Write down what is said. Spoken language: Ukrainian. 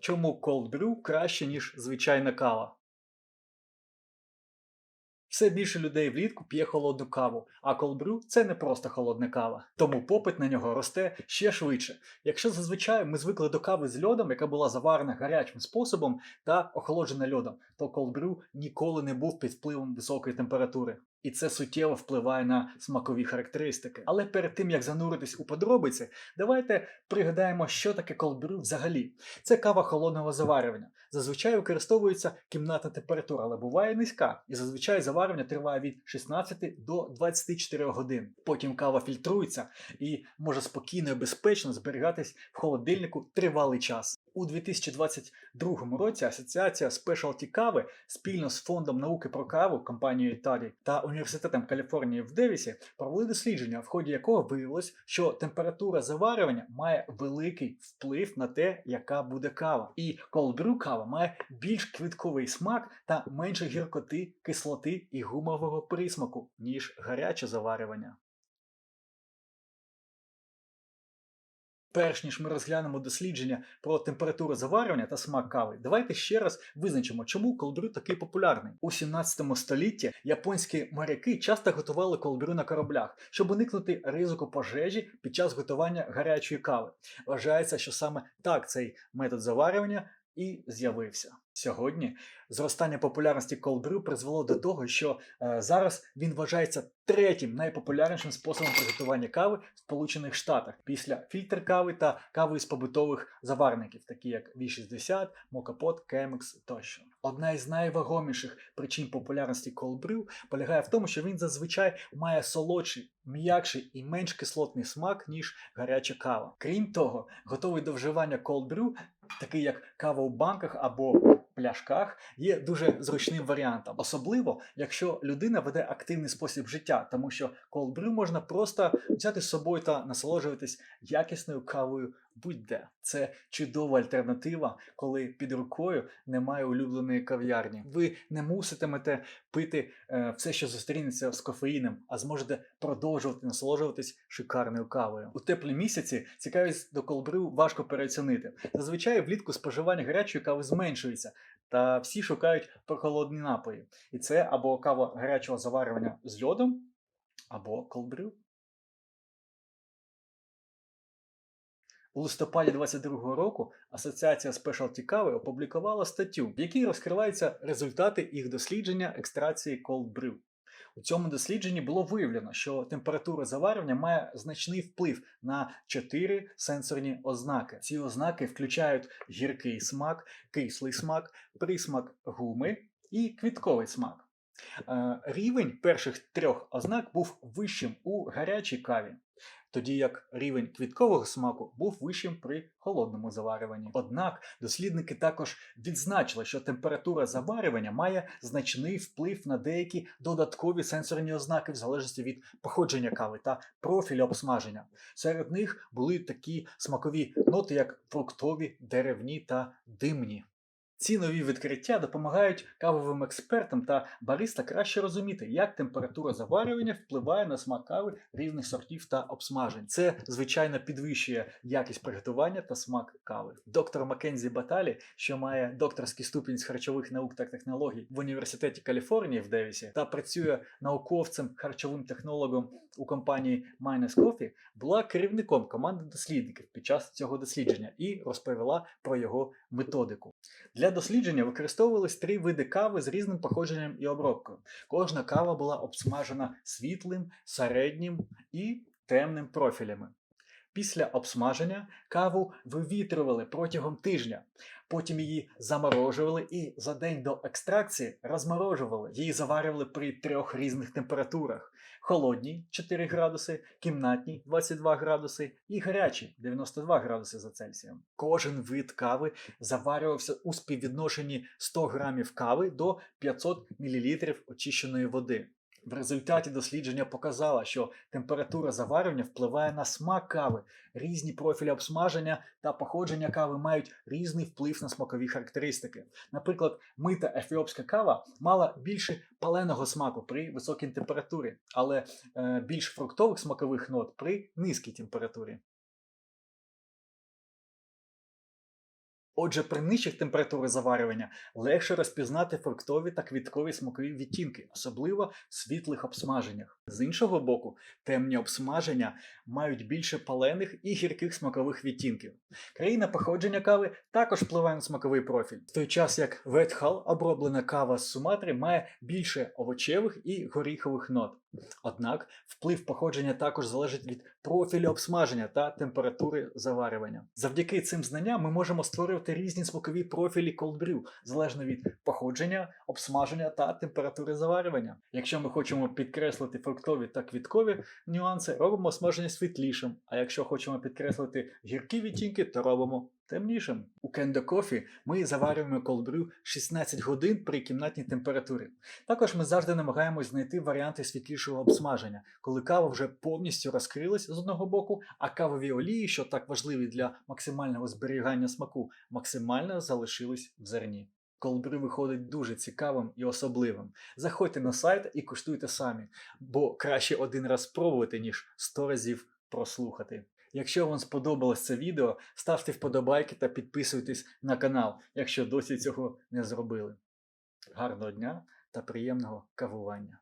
Чому cold brew краще, ніж звичайна кава? Все більше людей влітку п'є холодну каву, а cold brew – це не просто холодна кава. Тому попит на нього росте ще швидше. Якщо зазвичай ми звикли до кави з льодом, яка була заварена гарячим способом та охолоджена льодом, то cold brew ніколи не був під впливом високої температури. І це суттєво впливає на смакові характеристики. Але перед тим як зануритись у подробиці, давайте пригадаємо, що таке cold взагалі. Це кава холодного заварювання. Зазвичай використовується кімнатна температура, але буває низька. І зазвичай заварювання триває від 16 до 24 годин. Потім кава фільтрується і може спокійно і безпечно зберігатись в холодильнику тривалий час. У 2022 році Асоціація Specialty Кави спільно з фондом науки про каву компанією Таді та університетом Каліфорнії в Девісі провели дослідження, в ході якого виявилось, що температура заварювання має великий вплив на те, яка буде кава. І brew кава має більш квітковий смак та менше гіркоти, кислоти і гумового присмаку, ніж гаряче заварювання. Перш ніж ми розглянемо дослідження про температуру заварювання та смак кави, давайте ще раз визначимо, чому колбрю такий популярний. У 17 столітті японські моряки часто готували колбрю на кораблях, щоб уникнути ризику пожежі під час готування гарячої кави. Вважається, що саме так цей метод заварювання і з'явився. Сьогодні зростання популярності колбрю призвело до того, що е, зараз він вважається третім найпопулярнішим способом приготування кави в Сполучених Штатах після фільтр кави та кави з побутових заварників, такі як V60, Мокапот, Chemex тощо. Одна із найвагоміших причин популярності колбрю полягає в тому, що він зазвичай має солодший, м'якший і менш кислотний смак, ніж гаряча кава. Крім того, готовий до вживання колбрю, такий як кава у банках або пляшках є дуже зручним варіантом, особливо якщо людина веде активний спосіб життя, тому що колбрю можна просто взяти з собою та насолоджуватись якісною кавою будь-де. Це чудова альтернатива, коли під рукою немає улюбленої кав'ярні. Ви не муситимете пити е, все, що зустрінеться з кофеїном, а зможете продовжувати насолоджуватись шикарною кавою. У теплі місяці цікавість до колбрю важко переоцінити. Зазвичай влітку споживання гарячої кави зменшується. Та всі шукають прохолодні напої. І це або кава гарячого заварювання з льодом, або колбрю. У листопаді 2022 року Асоціація Specialty Кави опублікувала статтю, в якій розкриваються результати їх дослідження екстракції cold brew. У цьому дослідженні було виявлено, що температура заварювання має значний вплив на чотири сенсорні ознаки. Ці ознаки включають гіркий смак, кислий смак, присмак гуми і квітковий смак. Е, рівень перших трьох ознак був вищим у гарячій каві, тоді як рівень квіткового смаку був вищим при холодному заварюванні. Однак дослідники також відзначили, що температура заварювання має значний вплив на деякі додаткові сенсорні ознаки в залежності від походження кави та профілю обсмаження. Серед них були такі смакові ноти, як фруктові, деревні та димні. Ці нові відкриття допомагають кавовим експертам та бариста краще розуміти, як температура заварювання впливає на смак кави різних сортів та обсмажень. Це звичайно підвищує якість приготування та смак кави. Доктор Маккензі Баталі, що має докторський ступінь з харчових наук та технологій в університеті Каліфорнії в Девісі та працює науковцем харчовим технологом у компанії Minus Coffee, була керівником команди дослідників під час цього дослідження і розповіла про його методику. Для дослідження використовувались три види кави з різним походженням і обробкою. Кожна кава була обсмажена світлим, середнім і темним профілями. Після обсмаження каву вивітрювали протягом тижня, потім її заморожували і за день до екстракції розморожували. Її заварювали при трьох різних температурах: холодній 4 градуси, кімнатній 22 градуси і гарячій 92 градуси за Цельсієм. Кожен вид кави заварювався у співвідношенні 100 грамів кави до 500 мл очищеної води. В результаті дослідження показало, що температура заварювання впливає на смак кави. Різні профілі обсмаження та походження кави мають різний вплив на смакові характеристики. Наприклад, мита ефіопська кава мала більше паленого смаку при високій температурі, але е, більш фруктових смакових нот при низькій температурі. Отже, при нижчих температурах заварювання легше розпізнати фруктові та квіткові смакові відтінки, особливо в світлих обсмаженнях. З іншого боку, темні обсмаження мають більше палених і гірких смакових відтінків. Країна походження кави також впливає на смаковий профіль, в той час як ветхал, оброблена кава з Суматри, має більше овочевих і горіхових нот. Однак вплив походження також залежить від профілю обсмаження та температури заварювання. Завдяки цим знанням ми можемо створювати різні смакові профілі brew, залежно від походження, обсмаження та температури заварювання. Якщо ми хочемо підкреслити фруктові та квіткові нюанси, робимо смаження світлішим. А якщо хочемо підкреслити гіркі відтінки, то робимо темнішим. У Kendo Coffee ми заварюємо cold 16 годин при кімнатній температурі. Також ми завжди намагаємось знайти варіанти світлішого обсмаження, коли кава вже повністю розкрилась з одного боку, а кавові олії, що так важливі для максимального зберігання смаку, максимально залишились в зерні. Колбри виходить дуже цікавим і особливим. Заходьте на сайт і куштуйте самі, бо краще один раз спробувати, ніж 100 разів прослухати. Якщо вам сподобалось це відео, ставте вподобайки та підписуйтесь на канал, якщо досі цього не зробили. Гарного дня та приємного кавування!